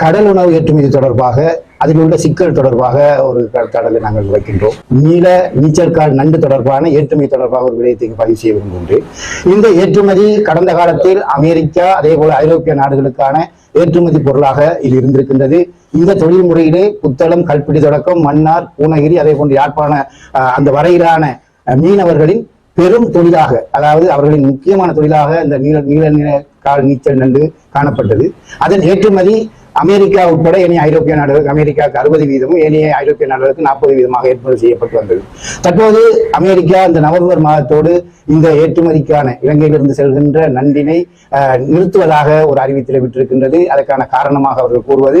கடல் உணவு ஏற்றுமதி தொடர்பாக அதில் உள்ள சிக்கல் தொடர்பாக ஒரு கருத்தாடலை நாங்கள் வைக்கின்றோம். நீல நீச்சற்கால் நண்டு தொடர்பான ஏற்றுமதி தொடர்பாக ஒரு விடயத்தை பதிவு செய்ய விரும்புகின்றேன் இந்த ஏற்றுமதி கடந்த காலத்தில் அமெரிக்கா அதே போல ஐரோப்பிய நாடுகளுக்கான ஏற்றுமதி பொருளாக இது இருந்திருக்கின்றது. இந்த தொழில் முறையிலே புத்தளம் கல்பிடி தொடக்கம் மன்னார் பூனகிரி அதே போன்ற யாழ்ப்பாண அந்த வரையிலான மீனவர்களின் பெரும் தொழிலாக அதாவது அவர்களின் முக்கியமான தொழிலாக இந்த நீல நீல நிற கால் நீச்சல் நண்டு காணப்பட்டது. அதன் ஏற்றுமதி அமெரிக்கா உட்பட ஏனைய ஐரோப்பிய நாடுகளுக்கு அமெரிக்காவுக்கு அறுபது வீதமும் ஏனைய ஐரோப்பிய நாடுகளுக்கு நாற்பது வீதமாக ஏற்பாடு செய்யப்பட்டு வந்தது. தற்போது அமெரிக்கா இந்த நவம்பர் மாதத்தோடு இந்த ஏற்றுமதிக்கான இலங்கையிலிருந்து செல்கின்ற நண்டினை நிறுத்துவதாக ஒரு அறிவித்தலை விட்டிருக்கின்றது. அதற்கான காரணமாக அவர்கள் கூறுவது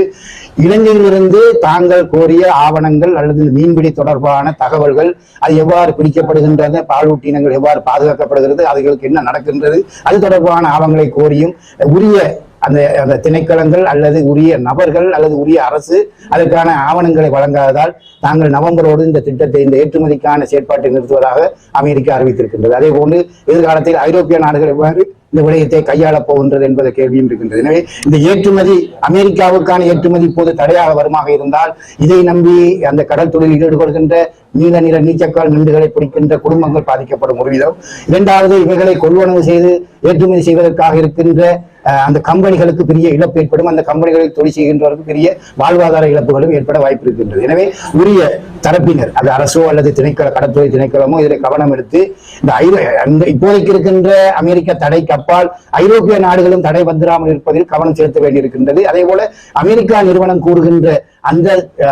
இலங்கையிலிருந்து தாங்கள் கோரிய ஆவணங்கள் அல்லது மீன்பிடி தொடர்பான தகவல்கள் அது எவ்வாறு பிடிக்கப்படுகின்றது பாலூட்டினங்கள் எவ்வாறு பாதுகாக்கப்படுகிறது அதுகளுக்கு என்ன நடக்கின்றது அது தொடர்பான ஆவணங்களை கோரியும் உரிய அந்த அந்த திணைக்களங்கள் அல்லது உரிய நபர்கள் அல்லது உரிய அரசு அதற்கான ஆவணங்களை வழங்காததால் தாங்கள் நவம்பரோடு இந்த திட்டத்தை இந்த ஏற்றுமதிக்கான செயற்பாட்டை நிறுத்துவதாக அமெரிக்கா அறிவித்திருக்கின்றது. அதே போன்று எதிர்காலத்தில் ஐரோப்பிய நாடுகள் எவ்வாறு இந்த விடயத்தை கையாளப் போகின்றது என்பது கேள்வியும் இருக்கின்றது. எனவே இந்த ஏற்றுமதி அமெரிக்காவுக்கான ஏற்றுமதி இப்போது தடையாக வருமாக இருந்தால் இதை நம்பி அந்த கடல் தொழிலில் ஈடுபடுகின்ற நீல நிற நீச்சக்கால் நண்டுகளை பிடிக்கின்ற குடும்பங்கள் பாதிக்கப்படும் ஒரு விதம். இரண்டாவது இவைகளை கொள்வனவு செய்து ஏற்றுமதி செய்வதற்காக இருக்கின்ற அந்த கம்பெனிகளுக்கு பெரிய இழப்பு ஏற்படும். அந்த கம்பெனிகளில் தொழில் செய்கின்றவர்களுக்கு பெரிய வாழ்வாதார இழப்புகளும் ஏற்பட வாய்ப்பு இருக்கின்றது. எனவே உரிய தரப்பினர் அது அரசோ அல்லது திணைக்கள கடற்துறை திணைக்களமோ இதில் கவனம் எடுத்து இந்த ஐரோ அந்த இப்போதைக்கு இருக்கின்ற அமெரிக்க தடைக்கு அப்பால் ஐரோப்பிய நாடுகளும் தடை வந்துடாமல் இருப்பதில் கவனம் செலுத்த வேண்டியிருக்கின்றது. அதே போல அமெரிக்கா நிறுவனம் கூறுகின்ற அந்த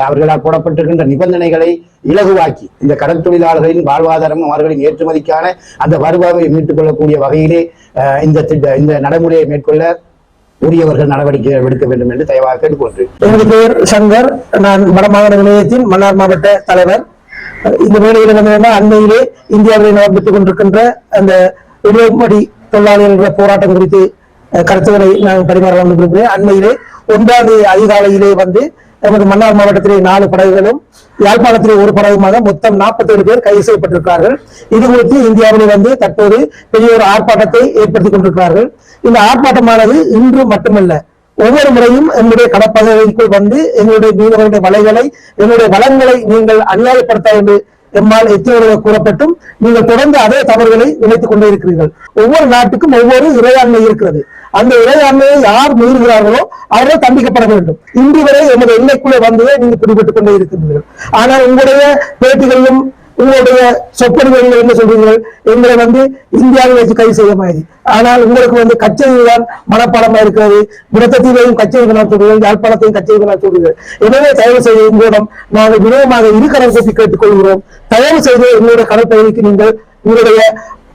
அவர்களால் போடப்பட்டிருக்கின்ற நிபந்தனைகளை இலகுவாக்கி இந்த கடல் தொழிலாளர்களின் வாழ்வாதாரம் அவர்களின் ஏற்றுமதிக்கான அந்த வருவாயை மீட்டுக் கொள்ளக்கூடிய வகையிலே இந்த திட்ட இந்த நடைமுறையை மேற்கொள்ள உரியவர்கள் நடவடிக்கை எடுக்க வேண்டும் என்று தயவாக கேட்டுக்கொள்கிறேன். எனது பெயர் சங்கர். நான் வடமாகாண நிலையத்தின் மன்னார் மாவட்ட தலைவர். இந்த வேலையில் வந்து அண்மையிலே இந்தியாவில் நடைபெற்றுக் கொண்டிருக்கின்ற அந்த இடைமடி தொழிலாளர்கள் போராட்டம் குறித்து கருத்துக்களை நான் பரிமாறலாம் என்று அண்மையிலே ஒன்றாவது அதிகாலையிலே வந்து நமது மன்னார் மாவட்டத்திலே நாலு படகுகளும் யாழ்ப்பாணத்திலே ஒரு படகுமாக மொத்தம் 47 பேர் கைது செய்யப்பட்டிருக்கிறார்கள். இது குறித்து இந்தியாவிலே வந்து தற்போது பெரிய ஒரு ஆர்ப்பாட்டத்தை ஏற்படுத்திக் கொண்டிருக்கிறார்கள். இந்த ஆர்ப்பாட்டமானது இன்று மட்டுமல்ல ஒவ்வொரு முறையும் எங்களுடைய கடற்பகுதிக்குள் வந்து எங்களுடைய மீனவர்களுடைய வலைகளை எங்களுடைய வளங்களை நீங்கள் அநியாயப்படுத்த என்று எம்மால் எத்தனை கூறப்பட்டும் நீங்கள் தொடர்ந்து அதே தவறுகளை நினைத்துக் கொண்டே இருக்கிறீர்கள். ஒவ்வொரு நாட்டுக்கும் ஒவ்வொரு இறையாண்மை இருக்கிறது. அந்த இறையாண்மையை யார் மீறுகிறார்களோ அவர்கள் தண்டிக்கப்பட வேண்டும். இன்று வரை எமது எல்லைக்குள்ளே வந்து நீங்கள் பிடிபட்டுக் கொண்டே இருக்கின்றீர்கள். ஆனால் உங்களுடைய பேட்டிகளிலும் உங்களுடைய சொற்பொழிவுகள் என்ன சொல்றீர்கள் எங்களை வந்து இந்தியாவில் வச்சு கைது செய்ய மாதிரி ஆனால் உங்களுக்கு வந்து கச்சேரிதான் மனப்பாடமா இருக்கிறது. விடத்தீவையும் கச்சேரி நான் சொல்றீர்கள் யாழ்ப்பாணத்தையும் கச்சேரி நான் சொல்றீர்கள் எனவே தயவு செய்து எங்களிடம் நாங்கள் வினயமாக இருக்கரம் கூப்பி கேட்டுக்கொள்கிறோம் தயவு செய்து எங்களுடைய கடற்பகுதிக்கு நீங்கள் உங்களுடைய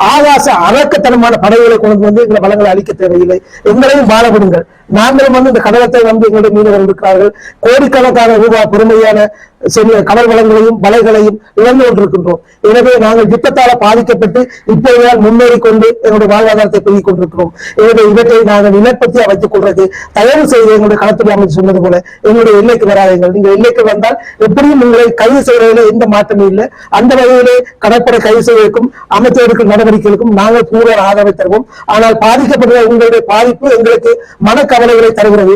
ஆகாச அரக்கத்தனமான படைகளை கொண்டு வந்து எங்களை வளங்களை அளிக்க தேவையில்லை. எங்களையும் பாலப்படுங்கள் நாங்களும் வந்து இந்த கடலத்தை வந்து எங்களுடைய மீனவர்கள் இருக்கிறார்கள். கோடிக்கணக்கான ரூபாய் பெருமையான சிறிய கடல் வளங்களையும் வலைகளையும் இழந்து கொண்டிருக்கின்றோம். எனவே நாங்கள் யுத்தத்தால பாதிக்கப்பட்டு இப்போதுதான் முன்னேறி கொண்டு எங்களுடைய வாழ்வாதாரத்தை பெருகிக் கொண்டிருக்கிறோம். எனவே இவற்றை நாங்கள் இனப்பத்தியா வைத்துக் கொள்றது தயவு செய்து எங்களுடைய களத்துறை அமைச்சர் சொன்னது போல எங்களுடைய எல்லைக்கு வராதீர்கள் நீங்கள் எல்லைக்கு வந்தால் எப்படியும் உங்களை கைது செய்வதில் எந்த மாற்றமும் இல்லை. அந்த வகையிலே கடற்படை கைது செய்வதற்கும் அமைச்சர்களுக்கும் நடவடிக்கைகளுக்கும் நாங்கள் கூடுதல் ஆதரவை தருவோம். ஆனால் பாதிக்கப்படுகிற உங்களுடைய பாதிப்பு எங்களுக்கு மனக்கவலைகளை தருகிறது.